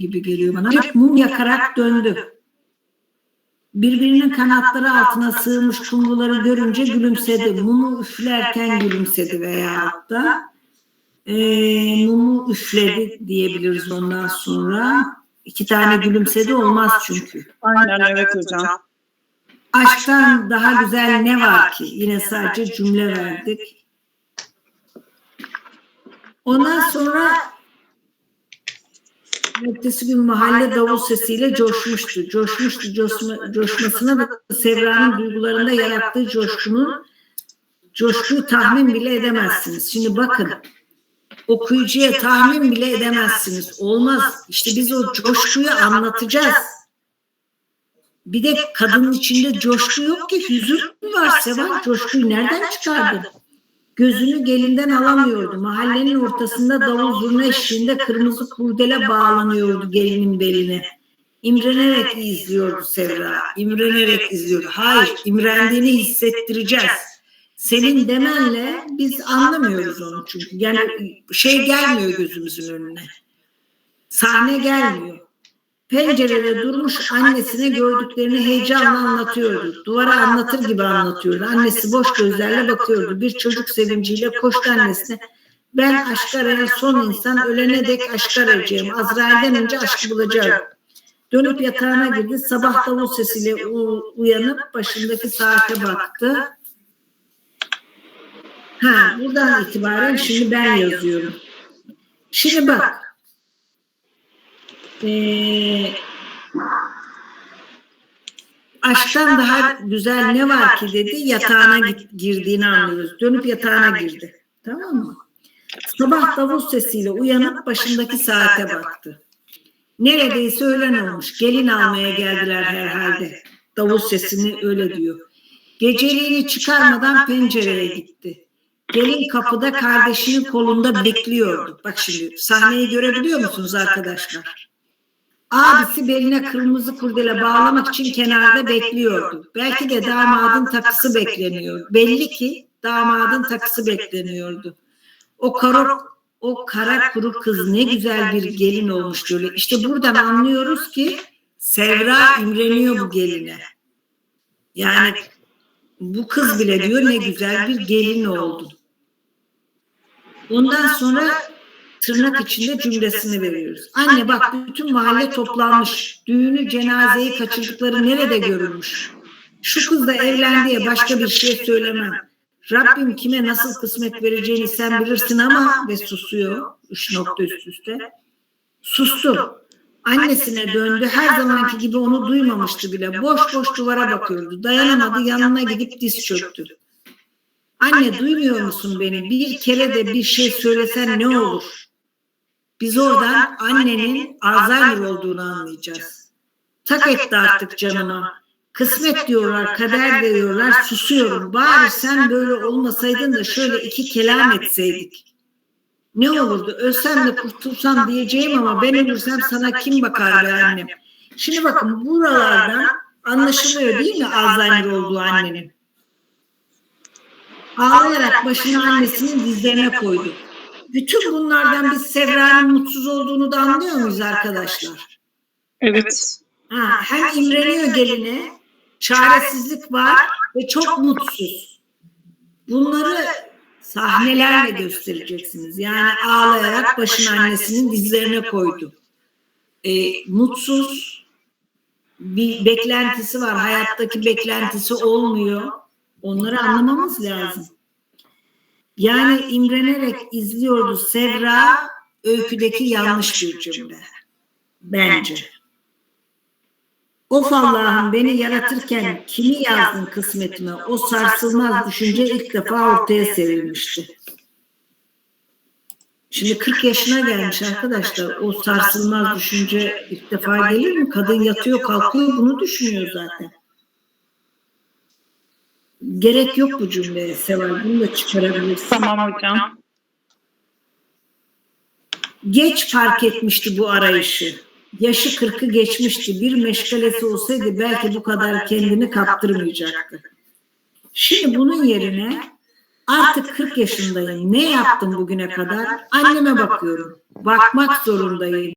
gibi geliyor bana. Mum yakarak döndü. Birbirinin kanatları altına sığmış kumruları görünce gülümsedi. Mumu üflerken gülümsedi veyahut da e, mumu üfledi diyebiliriz ondan sonra. İki tane gülümsedi olmaz çünkü. Aynen evet hocam. Aşktan daha güzel ne var ki? Yine sadece cümle verdik. Ondan sonra ertesi gün mahalle davul sesiyle coşmuştu. Coşmuştu. Coşma, coşmasına Sevra'nın duygularında yarattığı coşkunun coşkuyu tahmin bile edemezsiniz. Şimdi bakın okuyucuya tahmin bile edemezsiniz. Olmaz. İşte biz o coşkuyu anlatacağız. Bir de kadının içinde coşku yok ki hüzün var Seval. Coşkuyu nereden çıkardı? Gözünü gelinden alamıyordu. Mahallenin ortasında davul zurna eşliğinde kırmızı kurdele bağlanıyordu gelinin beline. İmrenerek izliyordu Sevra. İmrenerek izliyordu. Hayır, imrendiğini hissettireceğiz. Senin demenle biz anlamıyoruz onu çünkü. Yani şey gelmiyor gözümüzün önüne. Sahne gelmiyor. Pencerede durmuş annesine gördüklerini heyecanla anlatıyordu. Duvara anlatır gibi anlatıyordu. Annesi boş gözlerle bakıyordu. Bir çocuk sevinciyle koştu annesine. Ben aşk arayan son insan ölene dek aşk arayacağım. Azrail'den önce aşkı bulacağım. Dönüp yatağına girdi. Sabah davul sesiyle uyanıp başındaki saate baktı. Ha, buradan itibaren şimdi ben yazıyorum. Şimdi bak. Ee, aşktan daha güzel ne var ki dedi yatağına girdiğini anlıyoruz. Dönüp yatağına girdi. Tamam mı? Sabah davul sesiyle uyanıp başındaki saate baktı. Neredeyse öğlen olmuş. Gelin almaya geldiler herhalde. Davul sesini öyle diyor. Geceliğini çıkarmadan pencereye gitti. Gelin kapıda kardeşinin kolunda bekliyordu. Bak şimdi sahneyi görebiliyor musunuz arkadaşlar? Abisi beline kırmızı kurdele bağlamak için kenarda bekliyordu. Belki de damadın takısı bekleniyor. Belli ki damadın takısı bekleniyordu. O kara, o kara kuru kız ne güzel bir gelin olmuş diyor. İşte buradan anlıyoruz ki Sevra imreniyor bu geline. Yani bu kız bile diyor ne güzel bir gelin oldu. Ondan sonra tırnak içinde cümlesini veriyoruz. Anne bak bütün mahalle toplanmış. Düğünü cenazeyi kaçırdıkları nerede görülmüş? Şu kız da evlendi diye başka bir şey söylemem. Rabbim kime nasıl kısmet vereceğini sen bilirsin ama ve susuyor. Üç nokta üst üste. Sustu. Annesine döndü. Her zamanki gibi onu duymamıştı bile. Boş boş duvara bakıyordu. Dayanamadı yanına gidip diz çöktü. Anne duymuyor musun beni? Bir kere de bir şey söylesen ne olur? Biz oradan annenin Alzheimer olduğunu anlayacağız. Tak etti artık canıma. Kısmet diyorlar, kader diyorlar, susuyorum. Bari sen böyle olmasaydın da şöyle iki kelam etseydik. Ne olurdu? Ölsem de kurtulsam diyeceğim ama ben ölürsem sana kim bakar be annem? Şimdi bakın buralardan anlaşılıyor değil mi Alzheimer olduğu annenin? Ağlayarak başını annesinin dizlerine koydu. Bütün bunlardan biz Sevra'nın mutsuz olduğunu da anlıyor muyuz arkadaşlar? Evet. Ha, hem imreniyor geline, çaresizlik var ve çok mutsuz. Bunları sahnelerle göstereceksiniz. Yani ağlayarak başını annesinin dizlerine koydu. E, mutsuz, bir beklentisi var. Hayattaki beklentisi olmuyor. Onları anlamamız lazım. Yani imrenerek izliyordu Sevra öyküdeki yanlış bir cümle. Bence. Of Allah'ım beni yaratırken kimi yazdın kısmetime? O sarsılmaz düşünce ilk defa ortaya serilmişti. Şimdi 40 yaşına gelmiş arkadaşlar. O sarsılmaz düşünce ilk defa gelir mi? Kadın yatıyor kalkıyor bunu düşünüyor zaten. Gerek yok bu cümleye Seval. Bunu da çıkarabilirsin. Tamam hocam. Geç fark etmişti bu arayışı. Yaşı kırkı geçmişti. Bir meşgalesi olsaydı belki bu kadar kendini kaptırmayacaktı. Şimdi bunun yerine artık 40 yaşındayım. Ne yaptım bugüne kadar? Anneme bakıyorum. Bakmak zorundayım.